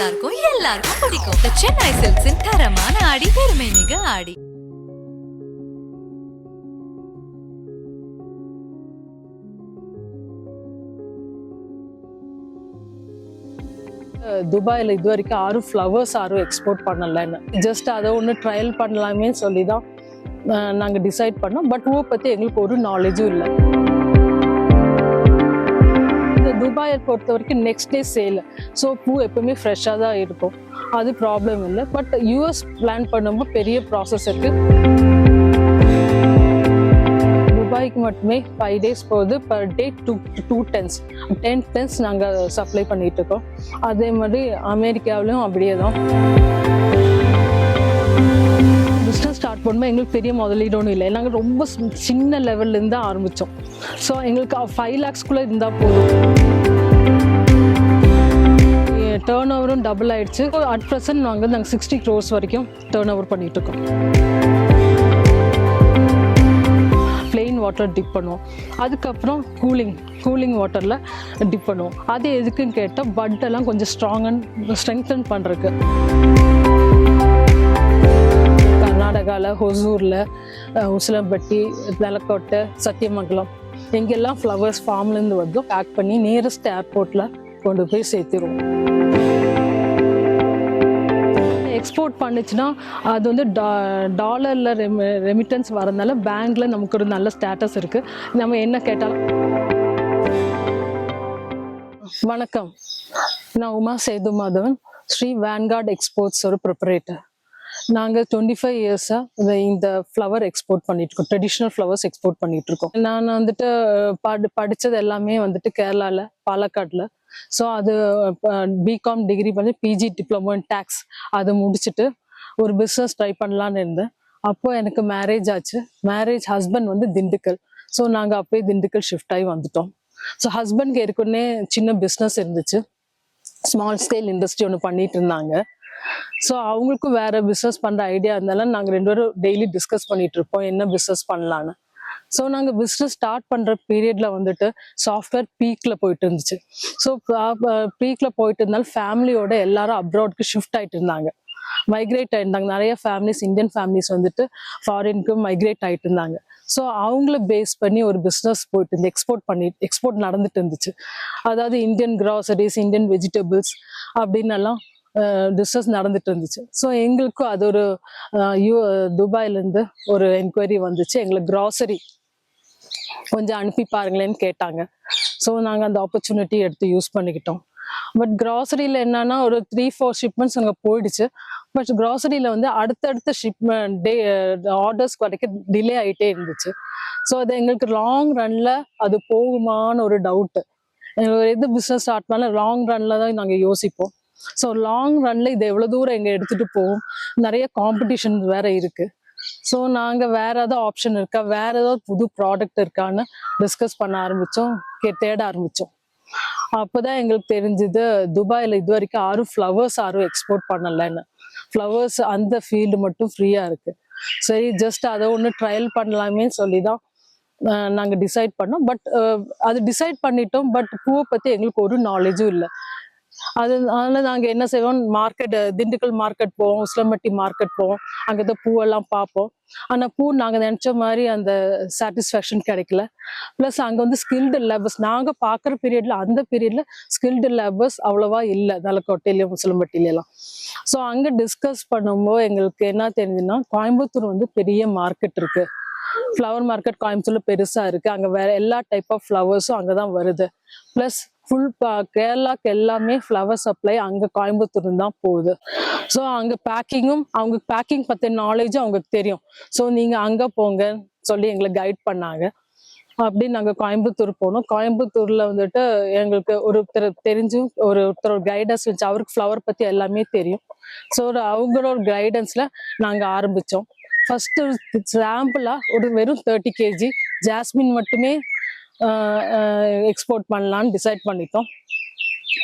நல்லா இருக்கும் எல்லாருக்கும் பிடிக்கும். The சென்னை சில்க்ஸின் தரமான ஆடி பெருமை மிக ஆடி. துபாயில் இது வரைக்கும் யாரும் ஃப்ளவர்ஸ் யாரும் எக்ஸ்போர்ட் பண்ணலைன்னு ஜஸ்ட் அதை ஒன்று ட்ரையல் பண்ணலாமே சொல்லி தான் நாங்கள் டிசைட் பண்ணோம். பட் பூவை பற்றி எங்களுக்கு ஒரு நாலேஜும் இல்லை. இந்த துபாயை பொறுத்த வரைக்கும் நெக்ஸ்ட் டே சேல் ஸோ பூ எப்பவுமே ஃப்ரெஷ்ஷாக தான் இருக்கும். அது ப்ராப்ளம் இல்லை. பட் யூஎஸ் பிளான் பண்ணும்போது பெரிய ப்ராசஸ் இருக்குது துபாய்க்கு மட்டுமே ஃபைவ் டேஸ் போகுது. Per day two two tens ten tens நாங்கள் சப்ளை பண்ணிகிட்ருக்கோம் இருக்கோம். அதே மாதிரி அமெரிக்காவிலும் அப்படியே தான். பிஸ்னஸ் ஸ்டார்ட் பண்ணும்போது எங்களுக்கு பெரிய முதலீடும் இல்லை. நாங்கள் ரொம்ப சின்ன லெவல்லேருந்து தான் ஆரம்பித்தோம் ஸோ எங்களுக்கு ஃபைவ் லேக்ஸ்குள்ளே இருந்தால் போதும். டேர்ன் ஓவரும் டபுள் ஆயிடுச்சு. அட் ப்ரெசன்ட் நாங்கள் நாங்கள் சிக்ஸ்டி க்ரோர்ஸ் வரைக்கும் டேர்ன் ஓவர் பண்ணிகிட்ருக்கோம் இருக்கோம் வாட்டர் டிப் பண்ணுவோம். அதுக்கப்புறம் கூலிங் கூலிங் வாட்டரில் டிப் பண்ணுவோம். அது எதுக்குன்னு கேட்டால் பட்டெல்லாம் கொஞ்சம் ஸ்ட்ராங் அண்ட் ஸ்ட்ரெங்தன் பண்ணுறதுக்கு கர்நாடகாவில் ஹொசூரில் உசிலம்பட்டி நிலக்கோட்டை சத்தியமங்கலம். எங்கெல்லாம் ஃப்ளவர்ஸ் ஃபார்ம்லேருந்து வருதோ பேக் பண்ணி நியரஸ்ட் ஏர்போர்ட்டில் கொண்டு போய் சேர்த்துருவோம். எக்ஸ்போர்ட் பண்ணுச்சுன்னா அது வந்து டா டாலரில் ரெமி ரெமிட்டன்ஸ் வரதுனால பேங்க்ல நமக்கு ஒரு நல்ல ஸ்டேட்டஸ் இருக்கு. நம்ம என்ன கேட்டாலும் வணக்கம். நான் உமா சேது மாதவன் ஸ்ரீ வேன்கார்ட் எக்ஸ்போர்ட்ஸ் ஒரு ப்ரிப்பரேட்டர் நாங்கள் டுவெண்ட்டி ஃபைவ் இயர்ஸாக இந்த ஃப்ளவர் எக்ஸ்போர்ட் பண்ணிட்டு இருக்கோம் ட்ரெடிஷ்னல் ஃப்ளவர்ஸ் எக்ஸ்போர்ட் பண்ணிட்டு இருக்கோம் நான் வந்துட்டு படி படித்தது எல்லாமே வந்துட்டு கேரளாவில் பாலக்காட்டில். ஸோ அது பிகாம் டிகிரி பண்ணி பிஜி டிப்ளமோ இன் டேக்ஸ் அதை முடிச்சுட்டு ஒரு பிஸ்னஸ் ட்ரை பண்ணலான்னு இருந்தேன். அப்போ எனக்கு மேரேஜ் ஆச்சு. மேரேஜ் ஹஸ்பண்ட் வந்து திண்டுக்கல். ஸோ நாங்கள் அப்போயே திண்டுக்கல் ஷிஃப்ட் ஆகி வந்துட்டோம். ஸோ ஹஸ்பண்ட்க்கு ஏற்கனவே சின்ன பிஸ்னஸ் இருந்துச்சு. ஸ்மால் ஸ்கேல் இண்டஸ்ட்ரி ஒன்று பண்ணிட்டு இருந்தாங்க. ஸோ அவங்களுக்கும் வேற பிஸ்னஸ் பண்ணுற ஐடியா இருந்தாலும் நாங்கள் ரெண்டு பேரும் டெய்லி டிஸ்கஸ் பண்ணிட்டு இருப்போம். என்ன பிஸ்னஸ் பண்ணலான்னு ஸோ நாங்கள் பிஸ்னஸ் ஸ்டார்ட் பண்ணுற பீரியட்ல வந்துட்டு சாஃப்ட்வேர் பீக்கில் போயிட்டு இருந்துச்சு. ஸோ பீக்கில் போயிட்டு இருந்தாலும் ஃபேமிலியோட எல்லாரும் அப்ராட்க்கு ஷிஃப்ட் ஆயிட்டு இருந்தாங்க. மைக்ரேட் ஆயிருந்தாங்க நிறைய ஃபேமிலிஸ் இந்தியன் ஃபேமிலிஸ் வந்துட்டு ஃபாரினுக்கு மைக்ரேட் ஆயிட்டு இருந்தாங்க. ஸோ அவங்கள பேஸ் பண்ணி ஒரு பிஸ்னஸ் போயிட்டு இருந்து எக்ஸ்போர்ட் பண்ணி எக்ஸ்போர்ட் நடந்துட்டு இருந்துச்சு. அதாவது இந்தியன் கிராசரிஸ் இந்தியன் வெஜிடபிள்ஸ் அப்படின்னு எல்லாம் டிஸ்கஸ் நடந்துட்டு இருந்துச்சு ஸோ எங்களுக்கும் அது ஒரு யூ துபாயிலேருந்து ஒரு என்கொயரி வந்துச்சு. எங்களுக்கு கிராசரி கொஞ்சம் அனுப்பி பாருங்களேன்னு கேட்டாங்க. ஸோ நாங்கள் அந்த ஆப்பர்ச்சுனிட்டி எடுத்து யூஸ் பண்ணிக்கிட்டோம். பட் கிராசரியில் என்னன்னா ஒரு த்ரீ ஃபோர் ஷிப்மெண்ட்ஸ் அங்கே போயிடுச்சு. பட் கிராசரியில் வந்து அடுத்தடுத்த ஷிப்மெண்ட் டே ஆர்டர்ஸ் வரைக்கும் டிலே ஆகிட்டே இருந்துச்சு. ஸோ அது எங்களுக்கு லாங் ரன்ல அது போகுமான்னு ஒரு டவுட்டு எது பிஸ்னஸ் ஸ்டார்ட் பண்ணாலும் லாங் ரன்ல தான் நாங்கள் யோசிப்போம். ஸோ லாங் ரன்ல இது எவ்வளோ தூரம் எங்கே எடுத்துட்டு போகும் நிறைய காம்படிஷன் வேற இருக்கு. ஸோ நாங்கள் வேற ஏதாவது ஆப்ஷன் இருக்கா? வேற ஏதாவது புது ப்ராடக்ட் இருக்கான்னு டிஸ்கஸ் பண்ண ஆரம்பிச்சோம். கே தேட ஆரம்பிச்சோம். அப்போதான் எங்களுக்கு தெரிஞ்சது துபாயில் இது வரைக்கும் யாரும் ஃப்ளவர்ஸ் யாரும் எக்ஸ்போர்ட் பண்ணலைன்னு. ஃப்ளவர்ஸ் அந்த ஃபீல்டு மட்டும் ஃப்ரீயாக இருக்கு. சரி ஜஸ்ட் அதை ஒன்று ட்ரையல் பண்ணலாமே சொல்லி தான் நாங்கள் டிசைட் பண்ணோம். பட் அது டிசைட் பண்ணிட்டோம். பட் பூவை பற்றி எங்களுக்கு ஒரு நாலேஜும் இல்லை. அது அதனால நாங்கள் என்ன செய்வோம்? மார்க்கெட் திண்டுக்கல் மார்க்கெட் போவோம் உசிலம்பட்டி மார்க்கெட் போவோம். அங்கே தான் பூவெல்லாம் பார்ப்போம். ஆனால் பூ நாங்கள் நினச்ச மாதிரி அந்த சாட்டிஸ்ஃபேக்ஷன் கிடைக்கல. ப்ளஸ் அங்கே வந்து ஸ்கில்டு லேபர்ஸ் நாங்கள் பார்க்குற பீரியட்ல அந்த பீரியட்ல ஸ்கில்டு லேபர்ஸ் அவ்வளோவா இல்லை. தலக்கோட்டையிலையும் உசிலம்பட்டியிலாம் ஸோ அங்கே டிஸ்கஸ் பண்ணும்போது எங்களுக்கு என்ன தெரிஞ்சுன்னா கோயம்புத்தூர் வந்து பெரிய மார்க்கெட் இருக்கு. ஃப்ளவர் மார்க்கெட் கோயம்புத்தூர்ல பெருசா இருக்கு. அங்க வேற எல்லா டைப் ஆஃப் ஃப்ளவர்ஸும் அங்கதான் வருது. ப்ளஸ் ஃபுல் கேரளாக்கு எல்லாமே ஃப்ளவர் சப்ளை அங்கே கோயம்புத்தூர் தான் போகுது. ஸோ அங்கே பேக்கிங்கும் அவங்க பேக்கிங் பத்தின நாலேஜும் அவங்களுக்கு தெரியும். ஸோ நீங்கள் அங்கே போங்க சொல்லி எங்களை கைட் பண்ணாங்க. அப்படி நாங்கள் கோயம்புத்தூர் போனோம். கோயம்புத்தூர்ல வந்துட்டு எங்களுக்கு ஒருத்தர் தெரிஞ்சு ஒரு ஒருத்தர் கைடன்ஸ் வச்சு அவருக்கு ஃப்ளவர் பற்றி எல்லாமே தெரியும். ஸோ அவங்களோட கைடன்ஸில் நாங்கள் ஆரம்பித்தோம் ஃபர்ஸ்ட் சாம்பிளாக ஒரு வெறும் தேர்ட்டி கேஜி ஜாஸ்மின் மட்டுமே எக்ஸ்போர்ட் பண்ணலாம்னு டிசைட் பண்ணிட்டோம்.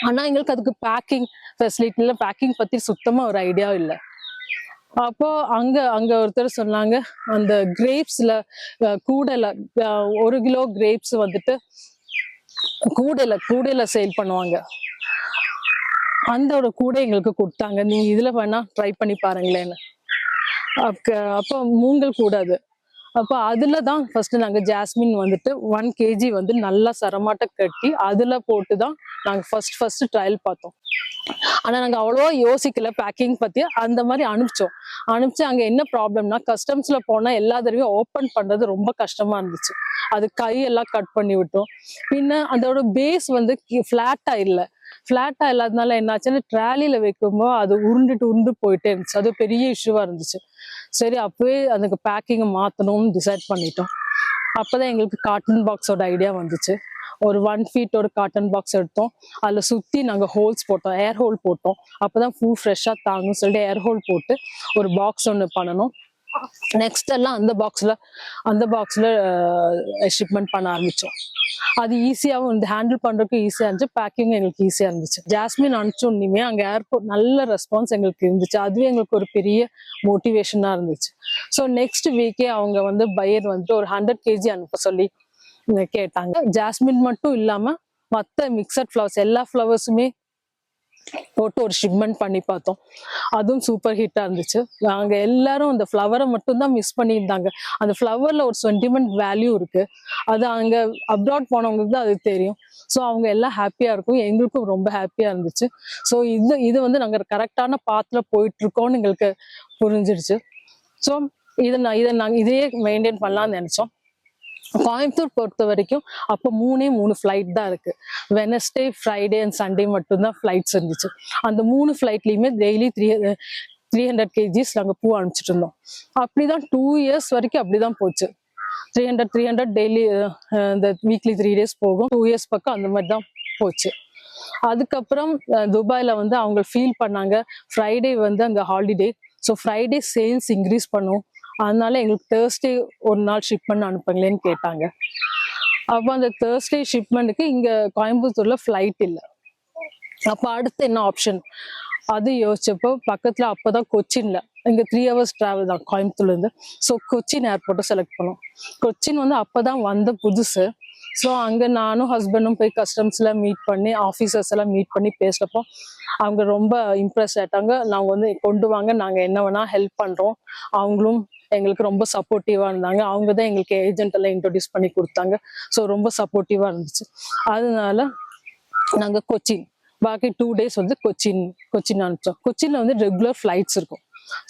ஆனா எங்களுக்கு அதுக்கு பேக்கிங் ஃபெசிலிட்டில பேக்கிங் பத்தி சுத்தமாக ஒரு ஐடியா இல்லை. அப்போ அங்க அங்க ஒருத்தர் சொன்னாங்க அந்த கிரேப்ஸ்ல கூடையில ஒரு கிலோ கிரேப்ஸ் வந்துட்டு கூடையில கூடையில சேல் பண்ணுவாங்க. அந்த கூடை எங்களுக்கு கொடுத்தாங்க. நீங்க இதுல வேணா ட்ரை பண்ணி பாருங்களேன்னு. அப்ப அப்போ மூங்கல் கூடாது அப்போ அதுல தான் ஃபர்ஸ்ட் நாங்க ஜாஸ்மின் வந்துட்டு ஒன் கேஜி வந்து நல்லா சரமாட்ட கட்டி அதுல போட்டு தான் நாங்க ஃபர்ஸ்ட் ஃபர்ஸ்ட் ட்ரையல் பார்த்தோம். ஆனா நாங்க அவ்வளோவா யோசிக்கல பேக்கிங் பத்தி அந்த மாதிரி அனுப்பிச்சோம். அனுப்பிச்சு அங்க என்ன ப்ராப்ளம்னா கஸ்டம்ஸ்ல போனா எல்லா தடவையும் ஓப்பன் பண்றது ரொம்ப கஷ்டமா இருந்துச்சு. அது கையெல்லாம் கட் பண்ணி விட்டோம். பின்ன அதோட பேஸ் வந்து ஃபிளாட்டா இல்லை. ஃப்ளாட்டாக இல்லாதனால என்னாச்சுன்னா ட்ராலியில் வைக்கும்போது அது உருண்டுட்டு உருண்டு போயிட்டே இருந்துச்சு. அது பெரிய இஷ்யூவாக இருந்துச்சு. சரி அப்பவே அதுக்கு பேக்கிங்கை மாத்தணும்னு டிசைட் பண்ணிட்டோம். அப்பதான் எங்களுக்கு காட்டன் பாக்ஸோட ஐடியா வந்துச்சு. ஒரு ஒன் ஃபீட்டோட காட்டன் பாக்ஸ் எடுத்தோம். அதில் சுற்றி நாங்கள் ஹோல்ஸ் போட்டோம். ஏர் ஹோல் போட்டோம். அப்போ தான் ஃபுல் ஃப்ரெஷ்ஷாக தாங்கும் சொல்லிட்டு ஏர் ஹோல் போட்டு ஒரு பாக்ஸ் ஒன்று பண்ணணும். நெக்ஸ்ட் எல்லாம் அந்த பாக்ஸ்ல அந்த பாக்ஸ்ல ஷிப்மெண்ட் பண்ண ஆரம்பிச்சோம். அது ஈஸியாகவும் இந்த ஹேண்டில் பண்றதுக்கு ஈஸியா இருந்துச்சு பேக்கிங் எங்களுக்கு ஈஸியா இருந்துச்சு. ஜாஸ்மின் அனுப்பிச்சோன்னுமே அங்க ஏர்போர்ட் நல்ல ரெஸ்பான்ஸ் எங்களுக்கு இருந்துச்சு. அதுவே எங்களுக்கு ஒரு பெரிய மோட்டிவேஷனா இருந்துச்சு. ஸோ நெக்ஸ்ட் வீக்கே அவங்க வந்து பையர் வந்துட்டு ஒரு ஹண்ட்ரட் கேஜி அனுப்ப சொல்லி கேட்டாங்க. ஜாஸ்மின் மட்டும் இல்லாம மற்ற மிக்சட் ஃப்ளவர்ஸ் எல்லா ஃப்ளவர்ஸுமே போட்டு ஒரு ஷிப்மெண்ட் பண்ணி பார்த்தோம். அதுவும் சூப்பர் ஹிட்டா இருந்துச்சு. நாங்க எல்லாரும் அந்த ஃப்ளவரை மட்டும்தான் மிஸ் பண்ணியிருந்தாங்க. அந்த ஃப்ளவர்ல ஒரு சென்டிமெண்ட் வேல்யூ இருக்கு. அது அங்க அப்ராட் போனவங்களுக்கு தான் அது தெரியும். ஸோ அவங்க எல்லாம் ஹாப்பியா இருக்கும். எங்களுக்கும் ரொம்ப ஹாப்பியா இருந்துச்சு. ஸோ இது இது வந்து நாங்க கரெக்டான பாத்துல போயிட்டு இருக்கோம்னு எங்களுக்கு புரிஞ்சிடுச்சு ஸோ இதை நான் இதை நாங்கள் இதையே மெயின்டைன் பண்ணலாம்னு நினைச்சோம். கோயம்புத்தூர் பொறுத்த வரைக்கும் அப்போ மூணே மூணு ஃப்ளைட் தான் இருக்கு. வெனஸ்டே ஃப்ரைடே அண்ட் சண்டே மட்டும்தான் ஃப்ளைட்ஸ் இருந்துச்சு. அந்த மூணு ஃப்ளைட்லேயுமே daily three three hundred KGs நாங்கள் பூ அனுப்பிச்சிட்டு இருந்தோம். அப்படிதான் டூ இயர்ஸ் வரைக்கும் அப்படிதான் போச்சு. Three hundred three hundred daily இந்த வீக்லி த்ரீ டேஸ் போகும். டூ இயர்ஸ் பக்கம் அந்த மாதிரி தான் போச்சு. அதுக்கப்புறம் uh, துபாயில் வந்து அவங்க ஃபீல் பண்ணாங்க. ஃப்ரைடே வந்து அங்கே holiday so Friday sales increase பண்ணும். அதனால எங்களுக்கு தேர்ஸ்டே ஒரு நாள் ஷிப்மெண்ட் அனுப்புங்களேன்னு கேட்டாங்க. அப்போ அந்த தேர்ஸ்டே ஷிப்மெண்ட்டுக்கு இங்கே கோயம்புத்தூரில் ஃப்ளைட் இல்லை. அப்போ அடுத்து என்ன ஆப்ஷன் அது யோசிச்சப்போ பக்கத்தில் அப்போ தான் கொச்சின்ல. இங்கே த்ரீ ஹவர்ஸ் ட்ராவல் தான் கோயம்புத்தூர்லேருந்து ஸோ கொச்சின் ஏர்போர்ட்டை செலக்ட் பண்ணோம். கொச்சின் வந்து அப்போ தான் வந்த புதுசு. ஸோ அங்கே நானும் ஹஸ்பண்டும் போய் கஸ்டம்ஸில் மீட் பண்ணி ஆஃபீஸர்ஸ் எல்லாம் மீட் பண்ணி பேசுகிறப்போ அவங்க ரொம்ப இம்ப்ரெஸ் ஆயிட்டாங்க. நாங்கள் வந்து கொண்டு வாங்க நாங்கள் என்ன வேணால் ஹெல்ப் பண்ணுறோம் அவங்களும் எங்களுக்கு ரொம்ப சப்போர்ட்டிவாக இருந்தாங்க. அவங்க தான் எங்களுக்கு ஏஜென்ட் எல்லாம் இன்ட்ரோடியூஸ் பண்ணி கொடுத்தாங்க. ஸோ ரொம்ப சப்போர்ட்டிவாக இருந்துச்சு. அதனால நாங்கள் கொச்சின். பாக்கி டூ டேஸ் வந்து கொச்சின் கொச்சின் அனுப்பிச்சோம். கொச்சினில் வந்து ரெகுலர் ஃப்ளைட்ஸ் இருக்கும்.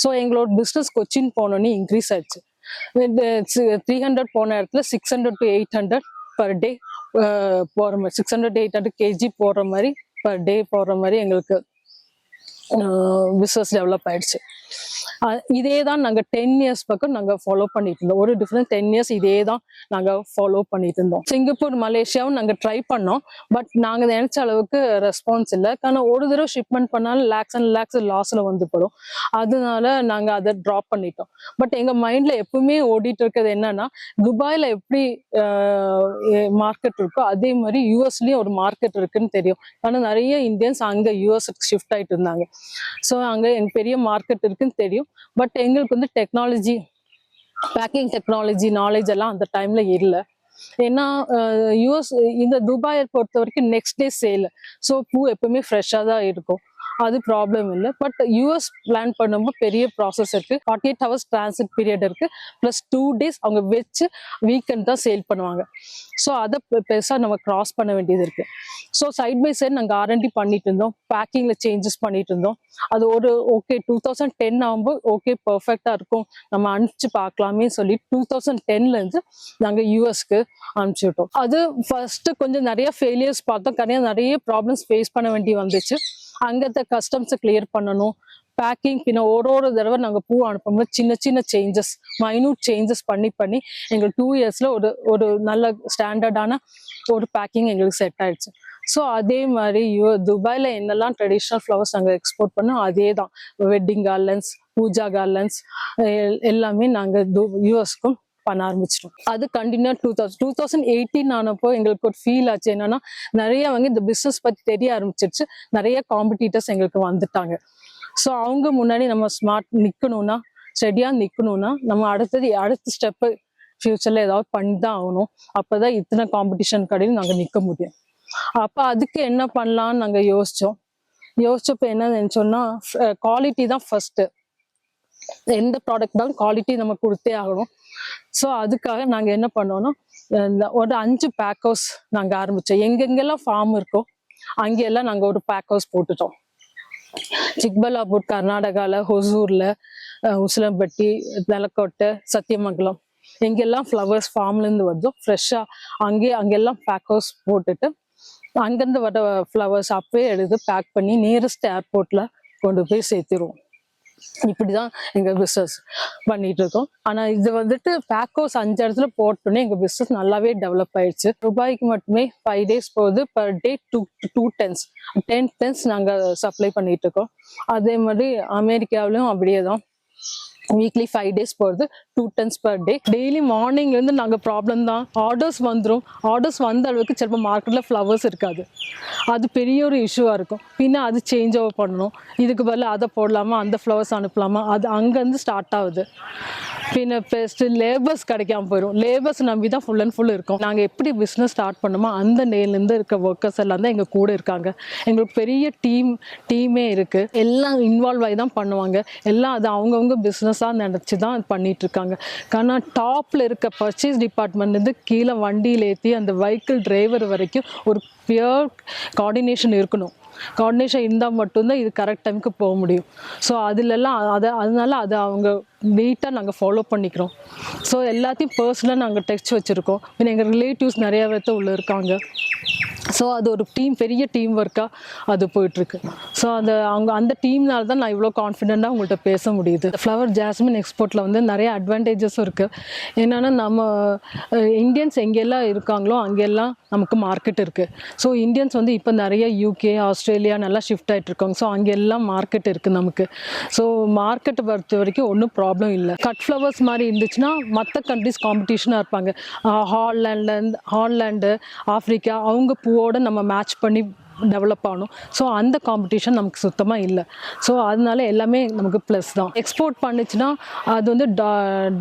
ஸோ எங்களோட பிஸ்னஸ் கொச்சின் போனோன்னே இன்க்ரீஸ் ஆயிடுச்சு. த்ரீ ஹண்ட்ரட் போன இடத்துல six hundred to eight hundred per day போகிற மாதிரி six hundred eight hundred KG போடுற மாதிரி பர் டே போடுற மாதிரி எங்களுக்கு uh, பிஸ்னஸ் டெவலப் ஆயிடுச்சு. இதே தான் நாங்கள் டென் இயர்ஸ் பக்கம் நாங்கள் ஃபாலோ பண்ணிட்டு இருந்தோம். ஒரு டிஃப்ரெண்ட் டென் இயர்ஸ் இதே தான் நாங்கள் ஃபாலோ பண்ணிட்டு இருந்தோம். சிங்கப்பூர் மலேசியாவும் நாங்கள் ட்ரை பண்ணோம். பட் நாங்கள் நினைச்ச அளவுக்கு ரெஸ்பான்ஸ் இல்லை. காரணம் ஒரு தடவை ஷிப்மெண்ட் பண்ணாலும் லேக்ஸ் அண்ட் லேக்ஸ் லாஸில் வந்து படும். அதனால நாங்கள் அதை ட்ராப் பண்ணிட்டோம். பட் எங்கள் மைண்டில் எப்பவுமே ஓடிட்டு இருக்கிறது என்னன்னா துபாயில் எப்படி மார்க்கெட் இருக்கோ அதே மாதிரி யூஎஸ்லேயும் ஒரு மார்க்கெட் இருக்குன்னு தெரியும். ஆனால் நிறைய இந்தியன்ஸ் அங்கே யூஎஸ்க்கு ஷிஃப்ட் ஆகிட்டு இருந்தாங்க. ஸோ அங்கே எங்கள் பெரிய மார்க்கெட் இருக்குன்னு தெரியும். பட் எங்களுக்கு வந்து டெக்னாலஜி பேக்கிங் டெக்னாலஜி நாலேஜ் எல்லாம் அந்த டைம்ல இல்லை. ஏன்னா யூஎஸ் இந்த துபாயை பொறுத்த வரைக்கும் நெக்ஸ்ட் டே சேல் ஸோ பூ எப்பவுமே ஃப்ரெஷ்ஷாக தான் இருக்கும். அது ப்ராப்ளம் இல்லை. பட் யூஎஸ் பிளான் பண்ணும்போது பெரிய ப்ராசஸ் இருக்குது forty eight hours transit period இருக்கு. ப்ளஸ் டூ டேஸ் அவங்க வச்சு வீக்கெண்ட் தான் சேல் பண்ணுவாங்க. ஸோ அதை பெருசாக நம்ம கிராஸ் பண்ண வேண்டியது இருக்கு. ஸோ சைட் பை சைட் நாங்கள் ஆர்என்டி பண்ணிட்டு இருந்தோம். பேக்கிங்கில் சேஞ்சஸ் பண்ணிட்டு இருந்தோம். அது ஒரு ஓகே டூ தௌசண்ட் டென் ஆகும்போது ஓகே பர்ஃபெக்டாக இருக்கும். நம்ம அனுப்பிச்சு பார்க்கலாமே சொல்லி டூ தௌசண்ட் டென்ல இருந்து யூஎஸ்க்கு அனுப்பிச்சி விட்டோம். அது ஃபர்ஸ்ட் கொஞ்சம் நிறைய ஃபெயிலியர்ஸ் பார்த்தோம். நிறைய நிறைய ப்ராப்ளம்ஸ் ஃபேஸ் பண்ண வேண்டி வந்துச்சு. அங்கத்த கஸ்டம்ஸை கிளியர் பண்ணணும். பேக்கிங் பின்ன ஒரு ஒரு தடவை நாங்கள் பூ அனுப்பும்போது சின்ன சின்ன சேஞ்சஸ் மைனூட் சேஞ்சஸ் பண்ணி பண்ணி எங்களுக்கு டூ இயர்ஸில் ஒரு ஒரு நல்ல ஸ்டாண்டர்டான ஒரு பேக்கிங் எங்களுக்கு செட் ஆயிடுச்சு. ஸோ அதே மாதிரி யூ துபாயில் என்னெல்லாம் ட்ரெடிஷ்னல் ஃப்ளவர்ஸ் நாங்கள் எக்ஸ்போர்ட் பண்ணோம் அதே தான் வெட்டிங் கார்லன்ஸ் பூஜா கார்லன்ஸ் எல்லாமே நாங்கள் யூஎஸ்க்கும் பண்ண ஆரம்பிச்சிடும் அது continue two thousand two thousand eighteen ஆனப்போ எங்களுக்கு ஒரு ஃபீல் ஆச்சு. என்னன்னா நிறைய வந்து இந்த பிஸ்னஸ் பத்தி தெரிய ஆரம்பிச்சிருச்சு. நிறைய காம்படிட்டர்ஸ் எங்களுக்கு வந்துட்டாங்க. ஸோ அவங்க முன்னாடி நம்ம ஸ்மார்ட் நிற்கணும்னா ஸ்டெடியா நிற்கணும்னா நம்ம அடுத்தது அடுத்த ஸ்டெப்பு ஃபியூச்சர்ல ஏதாவது பண்ணி தான் ஆகணும். அப்பதான் இத்தனை காம்படிஷன் கடையில் நாங்கள் நிற்க முடியும். அப்ப அதுக்கு என்ன பண்ணலாம்னு நாங்கள் யோசிச்சோம். யோசிச்சப்ப என்ன நினைச்சோம்னா குவாலிட்டி தான் ஃபர்ஸ்ட் எந்த ப்ராடக்ட் தான் குவாலிட்டி நம்ம கொடுத்தே ஆகணும். ஸோ அதுக்காக நாங்கள் என்ன பண்ணோன்னா ஒரு அஞ்சு பேக் ஹவுஸ் நாங்கள் ஆரம்பித்தோம் எங்கெங்கெல்லாம் ஃபார்ம் இருக்கோ அங்கெல்லாம் நாங்கள் ஒரு பேக் ஹவுஸ் போட்டுட்டோம். சிக்பலாபூர் கர்நாடகாவில் ஹொசூரில் உசிலம்பட்டி நிலக்கோட்டை சத்தியமங்கலம் எங்கெல்லாம் ஃப்ளவர்ஸ் ஃபார்ம்லேருந்து வருதோ. ஃப்ரெஷ்ஷாக அங்கே அங்கெல்லாம் பேக் ஹவுஸ் போட்டுட்டு அங்கேருந்து வர ஃப்ளவர்ஸ் அப்பவே எடுத்து பேக் பண்ணி நியரஸ்ட் ஏர்போர்ட்டில் கொண்டு போய் சேர்த்துருவோம். இப்படிதான் எங்க பிசினஸ் பண்ணிட்டு இருக்கோம் ஆனா இது வந்துட்டு பேக்கோஸ் அஞ்சு இடத்துல போட்டோன்னே எங்க பிசினஸ் நல்லாவே டெவலப் ஆயிடுச்சு. ரூபாய்க்கு மட்டுமே ஃபைவ் டேஸ் போகுது per day two two tens ten tens நாங்க சப்ளை பண்ணிட்டு இருக்கோம் அதே மாதிரி அமெரிக்காவிலும் அப்படியே தான் வீக்லி ஃபைவ் டேஸ் போகிறது two tens per day daily மார்னிங்லேருந்து நாங்கள் ப்ராப்ளம் தான். ஆர்டர்ஸ் வந்துடும் ஆர்டர்ஸ் வந்த அளவுக்கு சிலப்போ மார்க்கெட்டில் ஃப்ளவர்ஸ் இருக்காது. அது பெரிய ஒரு இஷ்யூவாக இருக்கும். பின்ன அது சேஞ்ச் ஓவர் பண்ணணும். இதுக்கு பதில் அதை போடலாமா? அந்த ஃப்ளவர்ஸ் அனுப்பலாமா? அது அங்கேருந்து ஸ்டார்ட் ஆகுது. பின்ன பெஸ்ட் லேபர்ஸ் கிடைக்காம போயிடும் லேபர்ஸ் நம்பி தான் ஃபுல் அண்ட் ஃபுல் இருக்கும். நாங்கள் எப்படி பிஸ்னஸ் ஸ்டார்ட் பண்ணோமோ அந்த நேர்லேருந்து இருக்க ஒர்க்கர்ஸ் எல்லாம் தான் எங்கள் கூட இருக்காங்க. எங்களுக்கு பெரிய டீம் டீமே இருக்குது எல்லாம் இன்வால்வ் ஆகி தான் பண்ணுவாங்க. எல்லாம் அது அவங்கவுங்க பிஸ்னஸாக நினச்சி தான் பண்ணிட்டு இருக்காங்க. ஆனால் டாப்பில் இருக்க பர்ச்சேஸ் டிபார்ட்மெண்ட்லேருந்து கீழே வண்டியில் ஏற்றி அந்த வெஹிக்கிள் டிரைவர் வரைக்கும் ஒரு பியர் கோஆர்டினேஷன் இருக்கணும். கோஆர்டினேஷன் இருந்தால் மட்டும்தான் இது கரெக்ட் டைமுக்கு போக முடியும். ஸோ அதுலெல்லாம் அதை அதனால அதை அவங்க நீட்டாக நாங்கள் ஃபாலோ பண்ணிக்கிறோம். ஸோ எல்லாத்தையும் பர்சனலாக நாங்கள் டெக்ஸ்ட் வச்சுருக்கோம். பின் எங்கள் ரிலேட்டிவ்ஸ் நிறையா பேர்த்த உள்ள இருக்காங்க. ஸோ அது ஒரு டீம் பெரிய டீம் ஒர்க்காக அது போயிட்டுருக்கு. ஸோ அந்த அவங்க அந்த டீம்னால தான் நான் இவ்வளோ கான்ஃபிடென்ட்டாக உங்கள்கிட்ட பேச முடியுது. ஃப்ளவர் ஜாஸ்மின் எக்ஸ்போர்ட்டில் வந்து நிறைய அட்வான்டேஜஸும் இருக்குது என்னென்னா நம்ம இந்தியன்ஸ் எங்கெல்லாம் இருக்காங்களோ அங்கெல்லாம் நமக்கு மார்க்கெட் இருக்குது ஸோ இந்தியன்ஸ் வந்து இப்போ நிறைய யூகே ஆஸ்திரேலியா நல்லா ஷிஃப்ட் ஆகிட்டு இருக்காங்க ஸோ அங்கெல்லாம் மார்க்கெட் இருக்குது நமக்கு. ஸோ மார்க்கெட்டை பொறுத்த வரைக்கும் ஒன்றும் ப்ராப்ளம் இல்லை. கட் ஃப்ளவர்ஸ் மாதிரி இருந்துச்சுன்னா மற்ற கண்ட்ரிஸ் காம்படிஷனாக இருப்பாங்க. ஹால்லேண்ட்லேருந்து ஹால்லேண்டு ஆஃப்ரிக்கா அவங்க பூ பூவோட நம்ம மேட்ச் பண்ணி டெவலப் ஆகணும். ஸோ அந்த காம்படிஷன் நமக்கு சுத்தமாக இல்லை. ஸோ அதனால எல்லாமே நமக்கு ப்ளஸ் தான். எக்ஸ்போர்ட் பண்ணுச்சுன்னா அது வந்து டா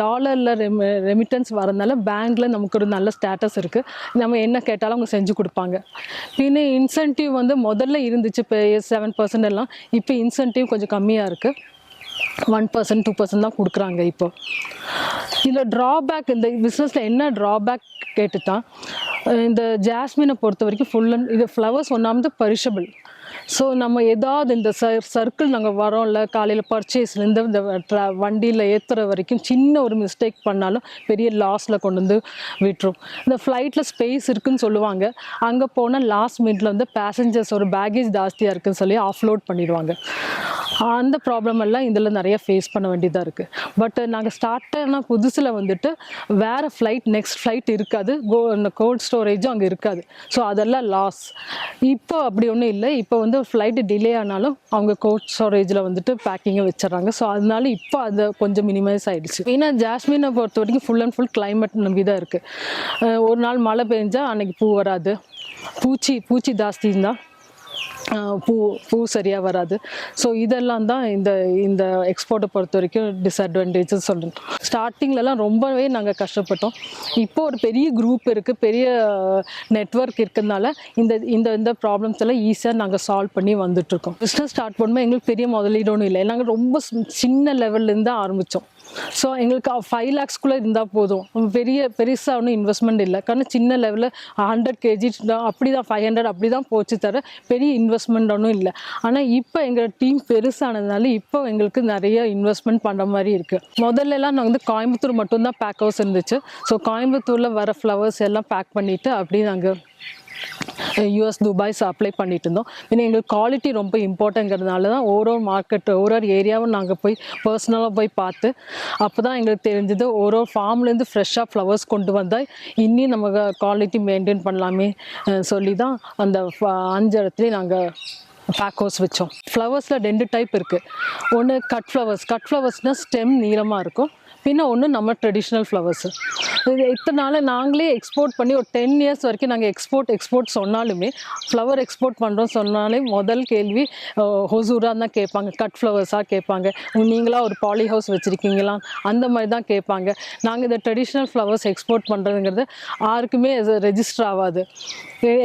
டாலரில் ரெமி ரெமிட்டன்ஸ் வரதுனால பேங்க்கில் நமக்கு ஒரு நல்ல ஸ்டேட்டஸ் இருக்குது நம்ம என்ன கேட்டாலும் அவங்க செஞ்சு கொடுப்பாங்க. பின்ன இன்சென்டிவ் வந்து முதல்ல இருந்துச்சு இப்போ செவன் பர்சன்ட் எல்லாம். இப்போ இன்சென்டிவ் கொஞ்சம் கம்மியாக இருக்குது ஒன் பர்சன்ட் டூ பர்சன்ட் தான் கொடுக்குறாங்க இப்போ. இதில் ட்ராபேக் இந்த பிஸ்னஸில் என்ன ட்ராபேக் கேட்டுட்டான் இந்த ஜாஸ்மினை பொறுத்த வரைக்கும் ஃபுல் அண்ட் இது ஃப்ளவர்ஸ் ஒன்றாமது பரிஷபிள் ஸோ நம்ம ஏதாவது இந்த சர் சர்க்கிள் நாங்கள் வரோம்ல காலையில் பர்ச்சேஸ்லேருந்து இந்த ட்ரா வண்டியில் ஏற்றுற வரைக்கும் சின்ன ஒரு மிஸ்டேக் பண்ணாலும் பெரிய லாஸில் கொண்டு வந்து விட்டுரும். இந்த ஃப்ளைட்டில் ஸ்பேஸ் இருக்குதுன்னு சொல்லுவாங்க. அங்கே போனால் லாஸ்ட் மினிட்ல வந்து பேசஞ்சர்ஸ் ஒரு பேகேஜ் ஜாஸ்தியாக இருக்குன்னு சொல்லி ஆஃப்லோட் பண்ணிடுவாங்க. அந்த ப்ராப்ளம் எல்லாம் இதில் நிறைய ஃபேஸ் பண்ண வேண்டியதாக இருக்குது பட் நாங்கள் ஸ்டார்ட் ஆன புதுசில் வந்துட்டு வேறு ஃப்ளைட் நெக்ஸ்ட் ஃப்ளைட் இருக்காது. கோ அந்த கோல்ட் ஸ்டோரேஜும் அங்கே இருக்காது. ஸோ அதெல்லாம் லாஸ் இப்போ அப்படி ஒன்றும் இல்லை. இப்போ வந்து ஃப்ளைட்டு டிலே ஆனாலும் அவங்க கோட் ஸ்டோரேஜில் வந்துட்டு பேக்கிங்கை வச்சிடறாங்க. ஸோ அதனால இப்போ அது கொஞ்சம் மினிமைஸ் ஆகிடுச்சு ஏன்னா ஜாஸ்மினை பொறுத்த வரைக்கும் ஃபுல் அண்ட் ஃபுல் கிளைமேட் நம்பி தான் இருக்குது ஒரு நாள் மழை பெஞ்சால் அன்னைக்கு பூ வராது. பூச்சி பூச்சி ஜாஸ்தி இருந்தால் பூ பூ சரியாக வராது. ஸோ இதெல்லாம் தான் இந்த இந்த எக்ஸ்போர்ட்டை பொறுத்த வரைக்கும் டிஸ்அட்வான்டேஜஸ் சொல்லணும் ஸ்டார்டிங்லலாம் ரொம்பவே நாங்கள் கஷ்டப்பட்டோம். இப்போ ஒரு பெரிய குரூப் இருக்குது பெரிய நெட்வொர்க் இருக்கிறதுனால இந்த இந்த இந்த ப்ராப்ளம்ஸ் எல்லாம் ஈஸியாக நாங்கள் சால்வ் பண்ணி வந்துட்டுருக்கோம் பிஸ்னஸ் ஸ்டார்ட் பண்ணும்போது எங்களுக்கு பெரிய முதலீடு ஒன்றும் இல்லை. நாங்கள் ரொம்ப சின்ன லெவல்லேருந்து ஆரம்பித்தோம் ஸோ எங்களுக்கு ஃபைவ் லேக்ஸ்க்குள்ளே இருந்தால் போதும். பெரிய பெருசாக ஒன்றும் இன்வெஸ்ட்மெண்ட் இல்லை. காரணம் சின்ன லெவலில் ஹண்ட்ரட் கேஜி அப்படி தான் ஃபைவ் ஹண்ட்ரட் அப்படி தான் போச்சு தர பெரிய இன்வெஸ்ட்மெண்ட் ஒன்றும் இல்லை. ஆனால் இப்போ எங்கள் டீம் பெருசானதுனால இப்போ எங்களுக்கு நிறைய இன்வெஸ்ட்மெண்ட் பண்ணுற மாதிரி இருக்குது முதல்லலாம் நாங்கள் வந்து கோயம்புத்தூர் மட்டும்தான் பேக் ஹவுஸ் இருந்துச்சு. ஸோ கோயம்புத்தூரில் வர ஃப்ளவர்ஸ் எல்லாம் பேக் பண்ணிவிட்டு அப்படியே நாங்கள் யூஎஸ் துபாய்ஸ் அப்ளை பண்ணிட்டு இருந்தோம். பின்ன எங்களுக்கு குவாலிட்டி ரொம்ப இம்பார்ட்டங்கிறதுனால தான் ஒரு ஒரு மார்க்கெட் ஒரு ஒரு ஏரியாவும் நாங்கள் போய் பர்சனலாக போய் பார்த்து அப்போ தான் எங்களுக்கு தெரிஞ்சது ஒரு ஒரு ஃபார்ம்லேருந்து ஃப்ரெஷ்ஷாக ஃப்ளவர்ஸ் கொண்டு வந்தால் இன்னும் நம்ம குவாலிட்டி மெயின்டைன் பண்ணலாமே சொல்லி தான் அந்த அஞ்சு இடத்துலையும் நாங்கள் பேக் ஹவுஸ் வச்சோம். ஃப்ளவர்ஸில் ரெண்டு டைப் இருக்குது ஒன்று கட் ஃப்ளவர்ஸ் கட் ஃப்ளவர்ஸ்னால் ஸ்டெம் நீளமாக இருக்கும். பின்ன ஒன்று நம்ம ட்ரெடிஷ்னல் ஃப்ளவர்ஸு இது இத்தனை நாள் நாங்களே எக்ஸ்போர்ட் பண்ணி ஒரு டென் இயர்ஸ் வரைக்கும் நாங்கள் எக்ஸ்போர்ட் எக்ஸ்போர்ட் சொன்னாலுமே ஃப்ளவர் எக்ஸ்போர்ட் பண்ணுறோம் சொன்னாலே முதல் கேள்வி ஹொசூராக தான் கேட்பாங்க. கட் ஃப்ளவர்ஸாக கேட்பாங்க. நீங்களாக நீங்களா ஒரு பாலி ஹவுஸ் வச்சுருக்கீங்களா? அந்த மாதிரி தான் கேட்பாங்க. நாங்கள் இந்த ட்ரெடிஷ்னல் ஃப்ளவர்ஸ் எக்ஸ்போர்ட் பண்ணுறதுங்கிறது யாருக்குமே ரெஜிஸ்டர் ஆகாது.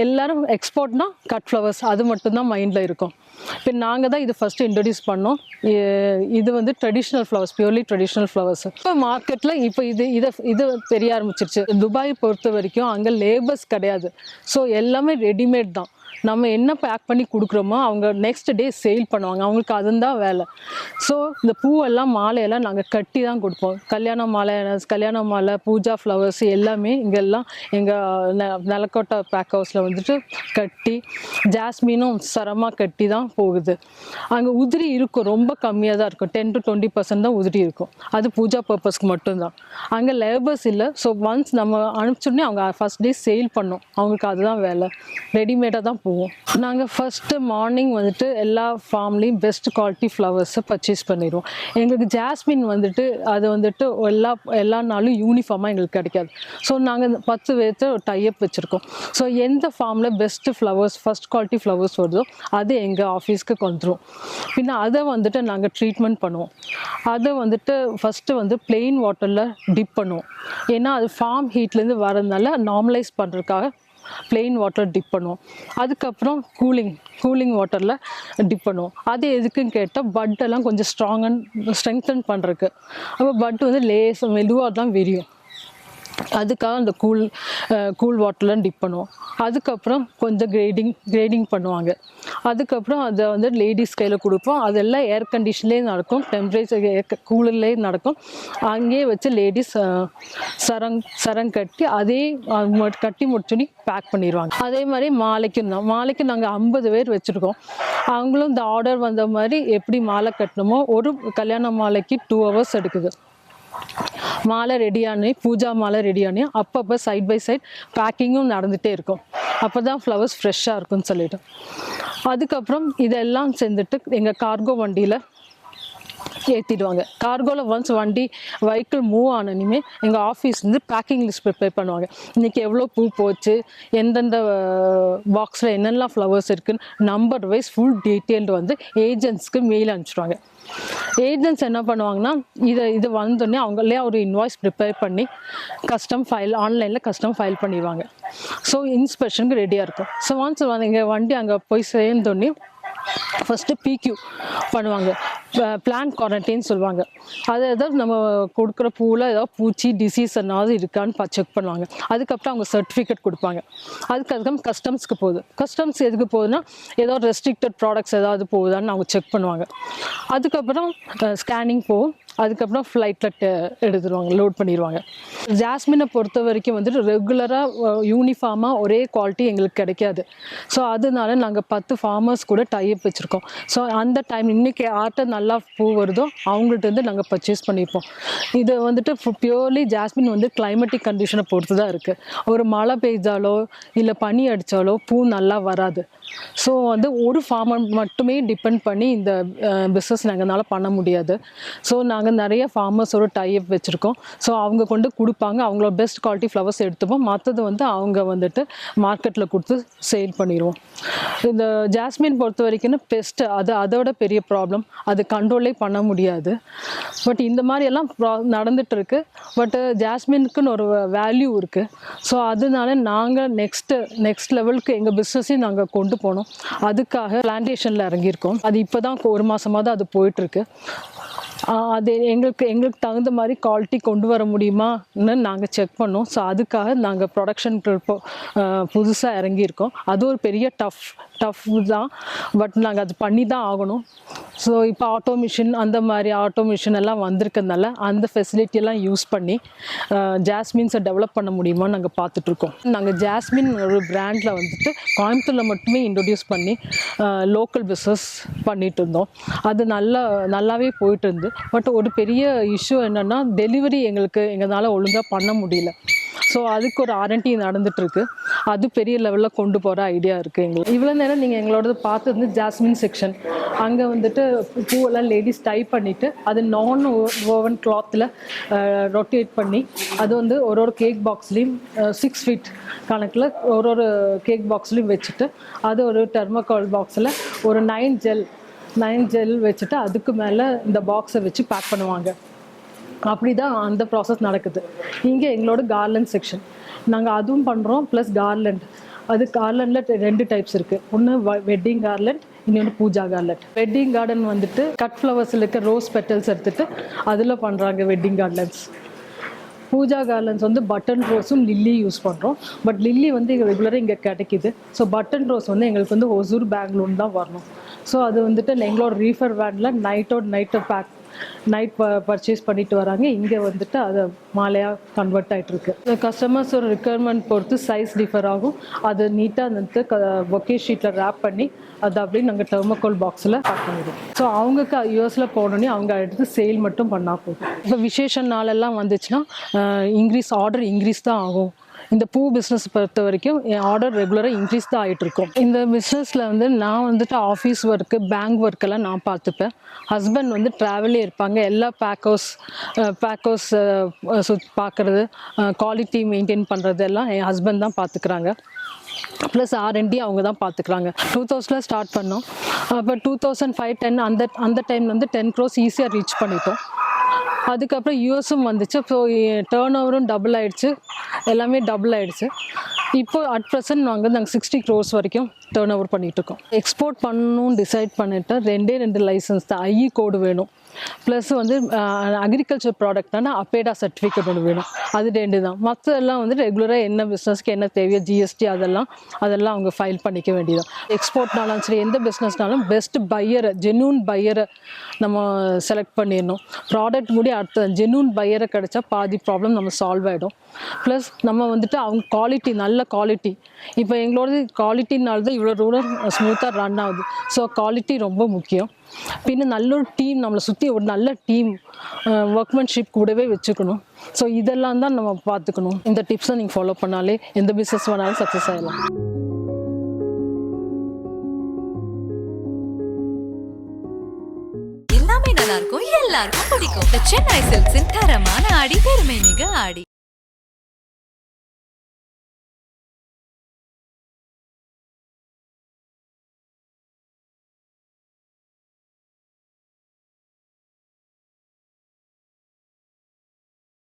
எல்லோரும் எக்ஸ்போர்ட்னால் எக்ஸ்போர்ட்னா கட் ஃப்ளவர்ஸ் அது மட்டும்தான் மைண்டில் இருக்கும். இப்போ நாங்கள் தான் இது ஃபஸ்ட்டு இன்ட்ரடியூஸ் பண்ணோம். இது வந்து traditional flowers purely traditional flowers இப்போ மார்க்கெட்டில் இப்போ இது இதை இது தெரிய ஆரம்பிச்சிருச்சு. துபாய் பொறுத்த வரைக்கும் அங்கே லேபர்ஸ் கிடையாது. ஸோ எல்லாமே ரெடிமேட் தான். நம்ம என்ன பேக் பண்ணி கொடுக்குறோமோ அவங்க நெக்ஸ்ட் டே சேல் பண்ணுவாங்க. அவங்களுக்கு அதுதான் வேலை. ஸோ இந்த பூவெல்லாம் மாலையெல்லாம் நாங்கள் கட்டி தான் கொடுப்போம். கல்யாண மாலை கல்யாண மாலை பூஜா ஃப்ளவர்ஸ் எல்லாமே இங்கெல்லாம் எங்கள் நிலக்கோட்டை பேக் ஹவுஸில் வந்துட்டு கட்டி ஜாஸ்மினும் சரமாக கட்டி தான் போகுது. அங்கே உதிரி இருக்கும் ரொம்ப கம்மியாக தான் இருக்கும். டென் டு டுவெண்ட்டி பர்சன்ட் தான் உதிரி இருக்கும். அது பூஜா பர்பஸ்க்கு மட்டும்தான். அங்கே லேபர்ஸ் இல்லை. ஸோ ஒன்ஸ் நம்ம அனுப்பிச்சோடனே அவங்க ஃபஸ்ட் டே சேல் பண்ணோம். அவங்களுக்கு அதுதான் வேலை. ரெடிமேடாக தான் போவோம். நாங்கள் ஃபஸ்ட்டு மார்னிங் வந்துட்டு எல்லா ஃபார்ம்லேயும் பெஸ்ட் குவாலிட்டி ஃப்ளவர்ஸை பர்ச்சேஸ் பண்ணிடுவோம். எங்களுக்கு ஜாஸ்மின் வந்துட்டு அது வந்துட்டு எல்லா எல்லா நாளும் யூனிஃபார்மாக எங்களுக்கு கிடைக்காது. ஸோ நாங்கள் பத்து பேர்த்து டைப் வச்சுருக்கோம். ஸோ எந்த ஃபார்மில் best flowers first quality flowers வருதோ அது எங்கள் ஆஃபீஸ்க்கு வந்துடும் பின்ன அதை வந்துட்டு நாங்கள் ட்ரீட்மெண்ட் பண்ணுவோம். அதை வந்துட்டு ஃபஸ்ட்டு வந்து பிளெயின் வாட்டரில் டிப் பண்ணுவோம். ஏன்னா அது ஃபார்ம் ஹீட்லேருந்து வரதுனால நார்மலைஸ் பண்ணுறதுக்காக பிளெயின் வாட்டர் டிப் பண்ணுவோம். அதுக்கப்புறம் கூலிங் கூலிங் வாட்டரில் டிப் பண்ணுவோம். அது எதுக்குன்னு கேட்டால் பட்டெல்லாம் கொஞ்சம் ஸ்ட்ராங் அண்ட் ஸ்ட்ரெங்தன் பண்ணுறதுக்கு அப்போ பட் வந்து லேஸ் மெதுவாக தான் விரியும். அதுக்காக அந்த கூல் கூல் வாட்டர்லாம் டிப் பண்ணுவோம். அதுக்கப்புறம் கொஞ்சம் கிரேடிங் கிரேடிங் பண்ணுவாங்க. அதுக்கப்புறம் அதை வந்து லேடிஸ் கையில் கொடுப்போம். அதெல்லாம் ஏர் கண்டிஷன்லேயே நடக்கும். டெம்பரேச்சர் கூலர்லேயே நடக்கும். அங்கேயே வச்சு லேடிஸ் சரங் சரங் கட்டி அதே கட்டி முடிச்சுனி பேக் பண்ணிடுவாங்க அதே மாதிரி மாலைக்கும் தான் மாலைக்கு நாங்கள் ஐம்பது பேர் வச்சுருக்கோம். அவங்களும் இந்த ஆர்டர் வந்த மாதிரி எப்படி மாலை கட்டணுமோ ஒரு கல்யாண மாலைக்கு டூ ஹவர்ஸ் எடுக்குது. மாலை ரெடியானே பூஜா மாலை ரெடியானே அப்பப்போ சைட் பை சைட் பேக்கிங்கும் நடந்துகிட்டே இருக்கும். அப்போ தான் ஃப்ளவர்ஸ் ஃப்ரெஷ்ஷாக இருக்கும்னு சொல்லிட்டு. அதுக்கப்புறம் இதெல்லாம் சேர்ந்துட்டு எங்கள் கார்கோ வண்டியில் ஏற்றிடுவாங்க கார்கோவில் ஒன்ஸ் வண்டி வெஹிக்கிள் மூவ் ஆனனுமே எங்கள் ஆஃபீஸ்லேருந்து பேக்கிங் லிஸ்ட் ப்ரிப்பேர் பண்ணுவாங்க. இன்றைக்கி எவ்வளோ பூ போச்சு எந்தெந்த பாக்ஸில் என்னெல்லாம் ஃப்ளவர்ஸ் இருக்குன்னு நம்பர் வைஸ் ஃபுல் டீட்டெயில்டு வந்து ஏஜென்ட்ஸ்க்கு மெயில் அனுப்பிச்சிடுவாங்க. ஏஜென்ட்ஸ் என்ன பண்ணுவாங்கன்னா இதை இது வந்தோடனே அவங்களே ஒரு இன்வாய்ஸ் ப்ரிப்பேர் பண்ணி கஸ்டம் ஃபைல் ஆன்லைனில் கஸ்டம் ஃபைல் பண்ணிடுவாங்க. ஸோ இன்ஸ்பெக்ஷனுக்கு ரெடியாக இருக்கும். ஸோ ஒன்ஸ் எங்கள் வண்டி அங்கே போய் சேர்ந்தோடனே ஃபஸ்ட்டு பிக்யூ பண்ணுவாங்க. பிளான் குவாரண்டைன் சொல்லுவாங்க. அது ஏதாவது நம்ம கொடுக்குற பூவில் ஏதாவது பூச்சி டிசீஸ் என்னாவது இருக்கான்னு செக் பண்ணுவாங்க. அதுக்கப்புறம் அவங்க சர்டிஃபிகேட் கொடுப்பாங்க. அதுக்கு அதுக்கப்புறம் கஸ்டம்ஸ்க்கு போகுது. கஸ்டம்ஸ் எதுக்கு போகுதுன்னா ஏதோ ரெஸ்ட்ரிக்டட் ப்ராடக்ட்ஸ் ஏதாவது போகுதான்னு அவங்க செக் பண்ணுவாங்க. அதுக்கப்புறம் ஸ்கேனிங் போகும். அதுக்கப்புறம் ஃப்ளைட்டில் எடுத்துருவாங்க லோட் பண்ணிடுவாங்க ஜாஸ்மினை பொறுத்த வரைக்கும் வந்துட்டு ரெகுலராக யூனிஃபார்மாக ஒரே குவாலிட்டி எங்களுக்கு கிடைக்காது. ஸோ அதனால நாங்கள் பத்து ஃபார்மர்ஸ் கூட டைப் வச்சுருக்கோம். ஸோ அந்த டைம் இன்னைக்கு ஆர்ட்ட நல்லா பூ வருதோ அவங்கள்ட்ட இருந்து நாங்கள் பர்ச்சேஸ் பண்ணியிருப்போம் இது வந்துட்டு பியூர்லி ஜாஸ்மின் வந்து கிளைமேட்டிக் கண்டிஷனை பொறுத்து தான் இருக்குது ஒரு மழை பெய்தாலோ இல்லை பனி அடித்தாலோ பூ நல்லா வராது. ஸோ வந்து ஒரு ஃபார்மர் மட்டுமே டிபெண்ட் பண்ணி இந்த பிஸ்னஸ் நாங்கள்னால பண்ண முடியாது. ஸோ நாங்கள் நிறைய ஃபார்மர்ஸோட டைப் வச்சுருக்கோம். ஸோ அவங்க கொண்டு கொடுப்பாங்க. அவங்களோட பெஸ்ட் குவாலிட்டி ஃப்ளவர்ஸ் எடுத்துப்போம். மற்றது வந்து அவங்க வந்துட்டு மார்க்கெட்டில் கொடுத்து சேல் பண்ணிடுவோம் இந்த ஜாஸ்மின் பொறுத்த வரைக்கும் பெஸ்ட்டு அது அதோட பெரிய ப்ராப்ளம் அது கண்ட்ரோலே பண்ண முடியாது. பட் இந்த மாதிரி எல்லாம் ப்ரா- நடந்துட்டு இருக்கு. பட் ஜாஸ்மினுக்குன்னு ஒரு வேல்யூ இருக்குது ஸோ அதனால நாங்கள் நெக்ஸ்ட்டு நெக்ஸ்ட் லெவலுக்கு எங்கள் பிஸ்னஸையும் நாங்கள் கொண்டு போனோம். அதுக்காக பிளான்டேஷனில் இறங்கியிருக்கோம். அது இப்போ தான் ஒரு மாதமாக தான் அது போயிட்டுருக்கு அது எங்களுக்கு எங்களுக்கு தகுந்த மாதிரி குவாலிட்டி கொண்டு வர முடியுமான்னு நாங்கள் செக் பண்ணோம். ஸோ அதுக்காக நாங்கள் ப்ரொடக்ஷன் புதுசாக இறங்கியிருக்கோம். அது ஒரு பெரிய டஃப் டஃப் தான். பட் நாங்கள் அது பண்ணி தான் ஆகணும். ஸோ இப்போ ஆட்டோ மிஷின் அந்த மாதிரி ஆட்டோ மிஷின் எல்லாம் வந்திருக்கறதுனால அந்த ஃபெசிலிட்டியெல்லாம் யூஸ் பண்ணி ஜாஸ்மின்ஸை டெவலப் பண்ண முடியுமான்னு நாங்கள் பார்த்துட்ருக்கோம். நாங்கள் ஜாஸ்மின் ஒரு பிராண்டில் வந்துட்டு கோயம்புத்தூரில் மட்டுமே இன்ட்ரடியூஸ் பண்ணி லோக்கல் பிஸ்னஸ் பண்ணிகிட்டு இருந்தோம். அது நல்லா நல்லாவே போயிட்டு இருந்து. பட் ஒரு பெரிய இஷ்யூ என்னென்னா டெலிவரி எங்களுக்கு எங்களால் ஒழுங்காக பண்ண முடியல. ஸோ அதுக்கு ஒரு ஆரண்டி நடந்துகிட்ருக்கு அது பெரிய லெவலில் கொண்டு போகிற ஐடியா இருக்குது எங்களுக்கு. இவ்வளோ நேரம் நீங்கள் எங்களோடது பார்த்தது ஜாஸ்மின் செக்ஷன் அங்கே வந்துட்டு பூவெல்லாம் லேடிஸ் டை பண்ணிவிட்டு அது நான் ஓவன் கிளாத்தில் ரொட்டேட் பண்ணி அது வந்து ஒரு ஒரு கேக் பாக்ஸ்லேயும் சிக்ஸ் ஃபீட் கணக்கில் ஒரு ஒரு கேக் பாக்ஸ்லேயும் வச்சுட்டு அது ஒரு டெர்மோகால் பாக்ஸில் ஒரு நைன் ஜெல் நைன் ஜெல் வச்சுட்டு அதுக்கு மேலே இந்த பாக்ஸை வச்சு பேக் பண்ணுவாங்க. அப்படி தான் அந்த ப்ராசஸ் நடக்குது. இங்கே எங்களோட கார்லண்ட் செக்ஷன் நாங்கள் அதுவும் பண்ணுறோம் ப்ளஸ் கார்லண்ட் அது கார்லண்டில் ரெண்டு டைப்ஸ் இருக்குது ஒன்று வெட்டிங் கார்லண்ட் இன்னொன்று பூஜா கார்லண்ட் வெட்டிங் கார்டன் வந்துட்டு கட் ஃப்ளவர்ஸில் இருக்க ரோஸ் பெட்டல்ஸ் எடுத்துகிட்டு அதில் பண்ணுறாங்க வெட்டிங் கார்லண்ட்ஸ் பூஜா கார்லன்ஸ் வந்து பட்டன் ரோஸும் லில்லி யூஸ் பண்ணுறோம் பட் லில்லி வந்து ரெகுலராக இங்கே கிடைக்குது. ஸோ பட்டன் ரோஸ் வந்து எங்களுக்கு வந்து ஒசூர் பெங்களூர் தான் வரணும். ஸோ அது வந்துட்டு எங்களோட ரீஃபர் வேனில் நைட்டோட நைட்டை பேக் நைட் பர்ச்சேஸ் பண்ணிட்டு வராங்க. இங்கே வந்துட்டு அதை மாலையாக கன்வெர்ட் ஆகிட்டு இருக்கு கஸ்டமர்ஸோட ரிக்குயர்மெண்ட் பொறுத்து சைஸ் டிஃபர் ஆகும். அது நீட்டாக வந்துட்டு ஒக்கே ஷீட்டில் ரேப் பண்ணி அது அப்படியே நாங்கள் டெர்மோகோல் பாக்ஸில் பேக் பண்ணிடுவோம். ஸோ அவங்களுக்கு யூஎஸில் போனோடனே அவங்க எடுத்து சேல் மட்டும் பண்ணால் போதும். இப்போ விசேஷ நாளெல்லாம் வந்துச்சுன்னா இன்க்ரீஸ் ஆர்டர் இன்க்ரீஸ் தான் ஆகும். இந்த பூ பிஸ்னஸ் பொறுத்த வரைக்கும் என் ஆர்டர் ரெகுலராக இன்க்ரீஸ் தான் ஆகிட்டு இருக்கும் இந்த பிஸ்னஸில் வந்து நான் வந்துட்டு ஆஃபீஸ் ஒர்க்கு பேங்க் ஒர்க்கெல்லாம் நான் பார்த்துப்பேன். ஹஸ்பண்ட் வந்து ட்ராவலே இருப்பாங்க. எல்லா பேக்கோஸ் பேக்கோஸ் சுத் பார்க்குறது குவாலிட்டி மெயின்டைன் பண்ணுறது எல்லாம் என் ஹஸ்பண்ட் தான் பார்த்துக்கிறாங்க. ப்ளஸ் ஆர்என்டி அவங்க தான் பார்த்துக்குறாங்க. டூ தௌசண்டில் ஸ்டார்ட் பண்ணோம். அப்போ டூ தௌசண்ட் ஃபைவ் டென் அந்த அந்த டைம் வந்து டென் க்ரோஸ் ஈஸியாக ரீச் பண்ணிட்டோம். அதுக்கப்புறம் யூஎஸும் வந்துச்சு. ஸோ டேர்ன் ஓவரும் டபுள் ஆகிடுச்சு எல்லாமே டபுள் ஆகிடுச்சு இப்போ அட் ப்ரெசன்ட் நாங்கள் நாங்கள் சிக்ஸ்டி க்ரோஸ் வரைக்கும் டேர்ன் ஓவர் பண்ணிகிட்ருக்கோம் இருக்கோம். எக்ஸ்போர்ட் பண்ணணும்னு டிசைட் பண்ணிட்டு ரெண்டே ரெண்டு லைசன்ஸ் தான். ஐஇ கோடு வேணும். ப்ளஸ் வந்து அக்ரிகல்ச்சர் ப்ராடக்ட்னா அப்பேடா சர்டிஃபிகேட் ஒன்று வேணும். அது ரெண்டு தான் மற்ற எல்லாம் வந்து ரெகுலராக என்ன பிஸ்னஸ்க்கு என்ன தேவையோ ஜிஎஸ்டி அதெல்லாம் அதெல்லாம் அவங்க ஃபைல் பண்ணிக்க வேண்டியதான் எக்ஸ்போர்ட்னாலும் சரி எந்த பிஸ்னஸ்னாலும் பெஸ்ட் பையரை ஜென்யூன் பையரை நம்ம செலக்ட் பண்ணிடணும். ப்ராடக்ட் முடி அடுத்த ஜென்யூன் பையரை கிடைச்சா பாதி ப்ராப்ளம் நம்ம சால்வ் ஆகிடும் ப்ளஸ் நம்ம வந்துட்டு அவங்க குவாலிட்டி நல்ல குவாலிட்டி இப்போ எங்களோட குவாலிட்டினால தான் இவ்வளோ ரூலர் ஸ்மூத்தாக ரன் ஆகுது. ஸோ குவாலிட்டி ரொம்ப முக்கியம். பின்ன நல்ல ஒரு டீம் நம்மளை சுற்றி ஒரு நல்ல டீம் ஒர்க்மேன்ஷிப் கூடவே வச்சுக்கணும். ஸோ இதெல்லாம் தான் நம்ம பார்த்துக்கணும். இந்த டிப்ஸை நீங்கள் ஃபாலோ பண்ணாலே எந்த பிஸ்னஸ் வேணாலும் சக்ஸஸ் ஆகலாம் எல்லாமே நல்லா இருக்கும் எல்லாருக்கும் பிடிக்கும். சென்னை சில்க்ஸின் தரமான ஆடி பெருமை மிக ஆடி.